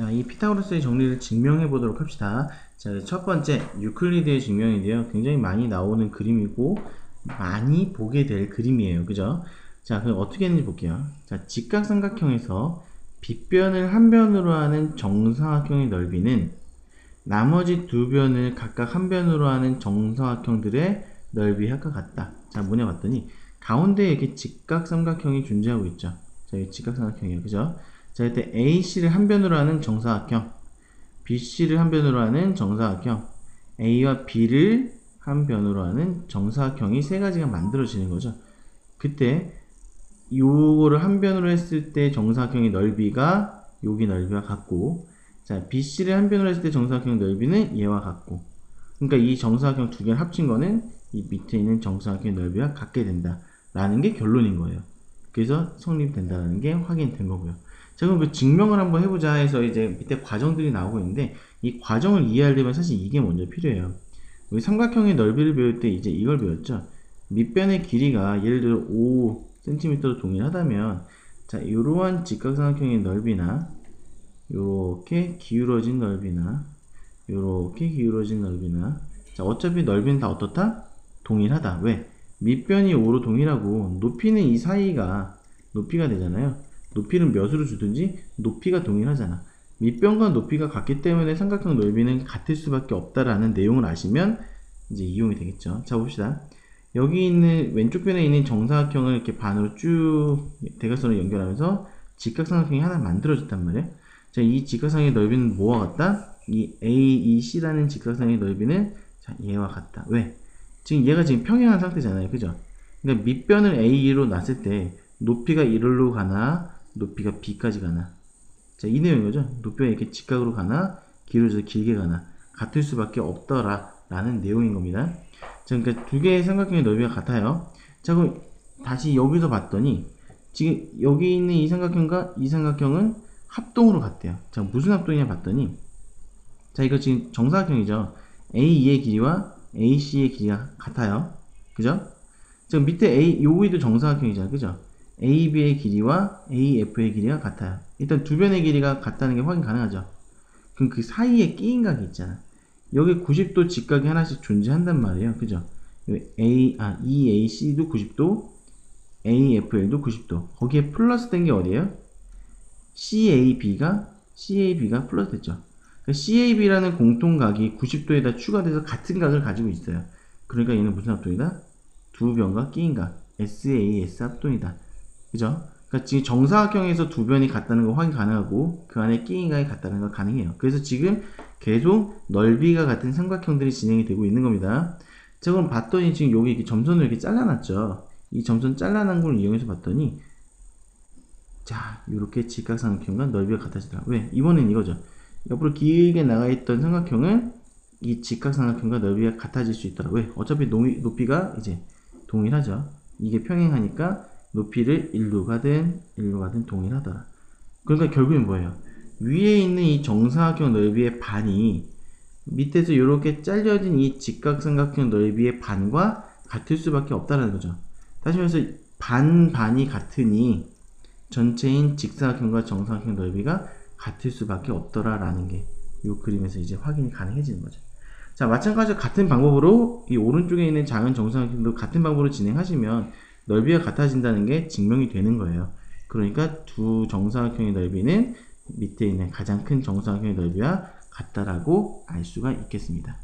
자, 이 피타고라스의 정리를 증명해 보도록 합시다. 자, 첫 번째 유클리드의 증명인데요. 굉장히 많이 나오는 그림이고 많이 보게 될 그림이에요. 그죠? 자, 그럼 어떻게 했는지 볼게요. 자, 직각삼각형에서 빗변을 한 변으로 하는 정사각형의 넓이는 나머지 두 변을 각각 한 변으로 하는 정사각형들의 넓이와 같다. 자, 뭐냐 봤더니 가운데에 이렇게 직각삼각형이 존재하고 있죠. 자, 이 직각삼각형이에요. 그죠? 자, 이때 AC를 한 변으로 하는 정사각형, BC를 한 변으로 하는 정사각형, A와 B를 한 변으로 하는 정사각형이 세 가지가 만들어지는 거죠. 그때 요거를 한 변으로 했을 때 정사각형의 넓이가 여기 넓이와 같고 자 BC를 한 변으로 했을 때 정사각형 넓이는 얘와 같고 그러니까 이 정사각형 두 개를 합친 거는 이 밑에 있는 정사각형 넓이와 같게 된다 라는 게 결론인 거예요 그래서 성립된다는 게 확인된 거고요 자 그럼 그 증명을 한번 해보자 해서 이제 밑에 과정들이 나오고 있는데 이 과정을 이해하려면 사실 이게 먼저 필요해요 우리 삼각형의 넓이를 배울 때 이제 이걸 배웠죠 밑변의 길이가 예를 들어 5cm로 동일하다면 자 이러한 직각삼각형의 넓이나 요렇게 기울어진 넓이나 요렇게 기울어진 넓이나 자 어차피 넓이는 다 어떻다? 동일하다 왜? 밑변이 5로 동일하고 높이는 이 사이가 높이가 되잖아요 높이는 몇으로 주든지 높이가 동일하잖아 밑변과 높이가 같기 때문에 삼각형 넓이는 같을 수밖에 없다라는 내용을 아시면 이제 이용이 되겠죠 자 봅시다 여기 있는 왼쪽 변에 있는 정사각형을 이렇게 반으로 쭉 대각선을 연결하면서 직각삼각형이 하나 만들어졌단 말이에요. 자, 이 직각상의 넓이는 뭐와 같다? 이 AEC라는 직각상의 넓이는 자, 얘와 같다. 왜? 지금 얘가 지금 평행한 상태잖아요. 그죠? 그러니까 밑변을 A로 놨을 때 높이가 1로 가나 높이가 B까지 가나 자, 이 내용인 거죠. 높이가 이렇게 직각으로 가나 길어져서 길게 가나 같을 수밖에 없더라 라는 내용인 겁니다. 자, 그러니까 두 개의 삼각형의 넓이가 같아요. 자, 그럼 다시 여기서 봤더니 지금 여기 있는 이 삼각형과 이 삼각형은 합동으로 같대요. 자, 무슨 합동이냐 봤더니 자, 이거 지금 정사각형이죠. AE의 길이와 AC의 길이가 같아요. 그죠? 지금 밑에 A, 여기도 정사각형이잖아요. 그죠? AB의 길이와 AF의 길이가 같아요. 일단 두 변의 길이가 같다는 게 확인 가능하죠. 그럼 그 사이에 끼인 각이 있잖아. 여기 90도 직각이 하나씩 존재한단 말이에요. 그죠? A, 아, EAC도 90도, AFL도 90도. 거기에 플러스 된 게 어디예요? CAB가, CAB가 플러스 됐죠. 그러니까 CAB라는 공통각이 90도에다 추가돼서 같은 각을 가지고 있어요. 그러니까 얘는 무슨 합동이다? 두 변과 끼인 각. SAS 합동이다. 그죠? 그러니까 지금 정사각형에서 두 변이 같다는 거 확인 가능하고 그 안에 끼인 각이 같다는 거 가능해요. 그래서 지금 계속 넓이가 같은 삼각형들이 진행이 되고 있는 겁니다. 자 그럼 봤더니 지금 여기 이렇게 점선을 이렇게 잘라놨죠. 이 점선 잘라난 걸 이용해서 봤더니 자 이렇게 직각삼각형과 넓이가 같아지더라. 왜? 이번엔 이거죠. 옆으로 길게 나가 있던 삼각형은 이 직각삼각형과 넓이가 같아질 수 있더라. 왜? 어차피 높이, 높이가 이제 동일하죠. 이게 평행하니까 높이를 1로 가든 1로 가든 동일하더라. 그러니까 결국엔 뭐예요? 위에 있는 이 정사각형 넓이의 반이 밑에서 이렇게 잘려진 이 직각삼각형 넓이의 반과 같을 수밖에 없다는 거죠. 다시 말해서 반 반이 같으니 전체인 직사각형과 정사각형 넓이가 같을 수밖에 없더라라는 게 이 그림에서 이제 확인이 가능해지는 거죠. 자, 마찬가지로 같은 방법으로 이 오른쪽에 있는 작은 정사각형도 같은 방법으로 진행하시면 넓이가 같아진다는 게 증명이 되는 거예요. 그러니까 두 정사각형의 넓이는 밑에 있는 가장 큰 정사각형의 넓이와 같다라고 알 수가 있겠습니다.